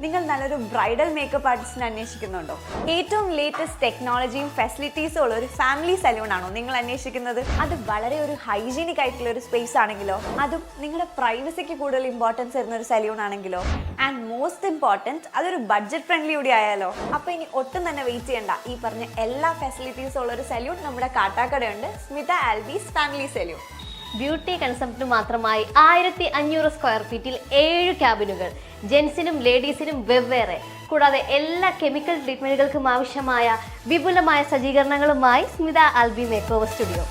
നിങ്ങൾ നല്ലൊരു bridal makeup ആർട്ടിസ്റ്റിനെ അന്വേഷിക്കുന്നുണ്ടോ? ഏറ്റവും ലേറ്റസ്റ്റ് ടെക്നോളജിയും ഫെസിലിറ്റീസും ഉള്ള ഒരു ഫാമിലി സലൂൺ ആണോ നിങ്ങൾ അന്വേഷിക്കുന്നത്? അത് വളരെ ഒരു ഹൈജീനിക് ആയിട്ടുള്ള ഒരു സ്പേസ് ആണെങ്കിലോ? അതും നിങ്ങളുടെ പ്രൈവസിക്ക് കൂടുതൽ ഇമ്പോർട്ടൻസ് തരുന്ന ഒരു സലൂൺ ആണെങ്കിലോ? ആൻഡ് മോസ്റ്റ് ഇമ്പോർട്ടന്റ് അതൊരു ബഡ്ജറ്റ് ഫ്രണ്ട്ലി കൂടി ആയാലോ? അപ്പൊ ഇനി ഒട്ടും തന്നെ വെയിറ്റ് ചെയ്യണ്ട. ഈ പറഞ്ഞ എല്ലാ ഫെസിലിറ്റീസും ഉള്ള ഒരു സലൂൺ നമ്മുടെ കാട്ടാക്കടയുണ്ട്. Smitha Albie's family salon beauty concept മാത്രമായി ആയിരത്തി അഞ്ഞൂറ് സ്ക്വയർ ഫീറ്റിൽ ഏഴ് ക്യാബിനുകൾ ജെൻസിനും ലേഡീസിനും വെവ്വേറെ. കൂടാതെ എല്ലാ കെമിക്കൽ ട്രീറ്റ്മെന്റുകൾക്കും ആവശ്യമായ വിപുലമായ സജ്ജീകരണങ്ങളുമായി Smitha Albi makeover studio.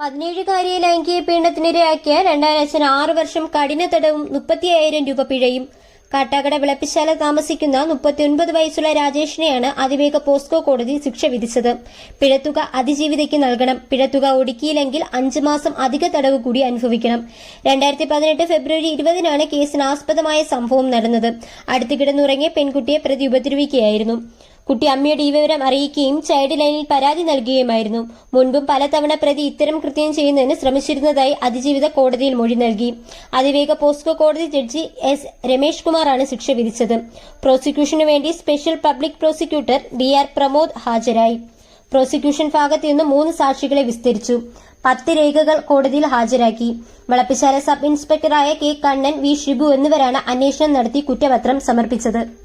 പതിനേഴുകാരിയെ ലൈംഗിക പീഡനത്തിനിരയാക്കിയ രണ്ടാം അച്ഛന് ആറ് വർഷം കഠിന തടവും മുപ്പത്തിയായിരം രൂപ പിഴയും കാട്ടാക്കട വിളപ്പിശാല താമസിക്കുന്ന മുപ്പത്തിയൊൻപത് വയസ്സുള്ള രാജേഷിനെയാണ് അതിവേഗ പോസ്കോ കോടതി ശിക്ഷ വിധിച്ചത്. പിഴത്തുക അതിജീവിതയ്ക്ക് നൽകണം. പിഴത്തുക ഒടുക്കിയില്ലെങ്കിൽ അഞ്ച് മാസം അധിക തടവ് കൂടി അനുഭവിക്കണം. രണ്ടായിരത്തി പതിനെട്ട് ഫെബ്രുവരി ഇരുപതിനാണ് കേസിന് ആസ്പദമായ സംഭവം നടന്നത്. അടുത്തു കിടന്നുറങ്ങിയ പെൺകുട്ടിയെ പ്രതി ഉപദ്രവിക്കുകയായിരുന്നു. കുട്ടി അമ്മയുടെ ഈ വിവരം അറിയിക്കുകയും ചൈൽഡ് ലൈനിൽ പരാതി നൽകുകയുമായിരുന്നു. മുൻപും പലതവണ പ്രതി ഇത്തരം കൃത്യം ചെയ്യുന്നതിന് ശ്രമിച്ചിരുന്നതായി അതിജീവിത കോടതിയിൽ മൊഴി നൽകി. അതിവേഗ പോസ്കോ കോടതി ജഡ്ജി എസ് രമേഷ് കുമാറാണ് ശിക്ഷ വിധിച്ചത്. പ്രോസിക്യൂഷനു വേണ്ടി special public prosecutor D R Pramod ഹാജരായി. പ്രോസിക്യൂഷൻ ഭാഗത്ത് നിന്ന് മൂന്ന് സാക്ഷികളെ വിസ്തരിച്ചു. പത്ത് രേഖകൾ കോടതിയിൽ ഹാജരാക്കി. വളപ്പിശാല സബ് ഇൻസ്പെക്ടറായ കെ കണ്ണൻ വി ഷിബു എന്നിവരാണ് അന്വേഷണം നടത്തി കുറ്റപത്രം സമർപ്പിച്ചത്.